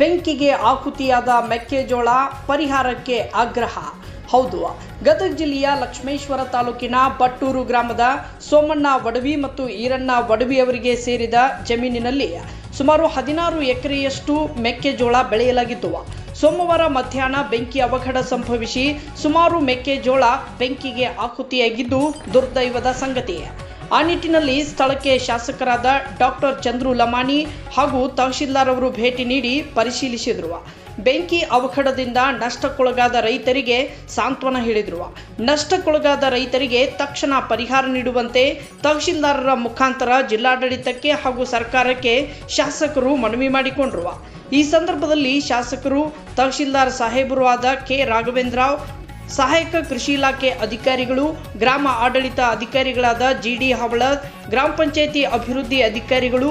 ಬೆಂಕಿಗೆ ಆಹುತಿಯಾದ ಮೆಕ್ಕೆಜೋಳ ಪರಿಹಾರಕ್ಕೆ ಆಗ್ರಹ. ಹೌದು, ಗದಗ ಜಿಲ್ಲೆಯ ಲಕ್ಷ್ಮೇಶ್ವರ ತಾಲೂಕಿನ ಬಟ್ಟೂರು ಗ್ರಾಮದ ಸೋಮಣ್ಣ ವಡವಿ ಮತ್ತು ಈರಣ್ಣ ವಡವಿ ಅವರಿಗೆ ಸೇರಿದ ಜಮೀನಿನಲ್ಲಿ ಸುಮಾರು ಹದಿನಾರು ಎಕರೆಯಷ್ಟು ಮೆಕ್ಕೆಜೋಳ ಬೆಳೆಯಲಾಗಿತ್ತು. ಸೋಮವಾರ ಮಧ್ಯಾಹ್ನ ಬೆಂಕಿ ಅವಘಡ ಸಂಭವಿಸಿ ಸುಮಾರು ಮೆಕ್ಕೆಜೋಳ ಬೆಂಕಿಗೆ ಆಹುತಿಯಾಗಿದ್ದು ದುರ್ದೈವದ ಸಂಗತಿ. ಆ ನಿಟ್ಟಿನಲ್ಲಿ ಸ್ಥಳಕ್ಕೆ ಶಾಸಕರಾದ ಡಾಕ್ಟರ್ ಚಂದ್ರು ಲಮಾಣಿ ಹಾಗೂ ತಹಶೀಲ್ದಾರ್ ಅವರು ಭೇಟಿ ನೀಡಿ ಪರಿಶೀಲಿಸಿದರು. ಬೆಂಕಿ ಅವಘಡದಿಂದ ನಷ್ಟಕ್ಕೊಳಗಾದ ರೈತರಿಗೆ ಸಾಂತ್ವನ ಹೇಳಿದ್ರು. ನಷ್ಟಕ್ಕೊಳಗಾದ ರೈತರಿಗೆ ತಕ್ಷಣ ಪರಿಹಾರ ನೀಡುವಂತೆ ತಹಶೀಲ್ದಾರರ ಮುಖಾಂತರ ಜಿಲ್ಲಾಡಳಿತಕ್ಕೆ ಹಾಗೂ ಸರ್ಕಾರಕ್ಕೆ ಶಾಸಕರು ಮನವಿ ಮಾಡಿಕೊಂಡ್ರು. ಈ ಸಂದರ್ಭದಲ್ಲಿ ಶಾಸಕರು, ತಹಶೀಲ್ದಾರ್ ಸಾಹೇಬರು ಆದ ಕೆ. ರಾಘವೇಂದ್ರರಾವ್ ಸಹಾಯಕ ಕೃಷಿ ಇಲಾಖೆ ಅಧಿಕಾರಿಗಳು ಗ್ರಾಮ ಆಡಳಿತ ಅಧಿಕಾರಿಗಳಾದ ಜಿಡಿ ಹವಳ ಗ್ರಾಮ ಪಂಚಾಯಿತಿ ಅಭಿವೃದ್ಧಿ ಅಧಿಕಾರಿಗಳು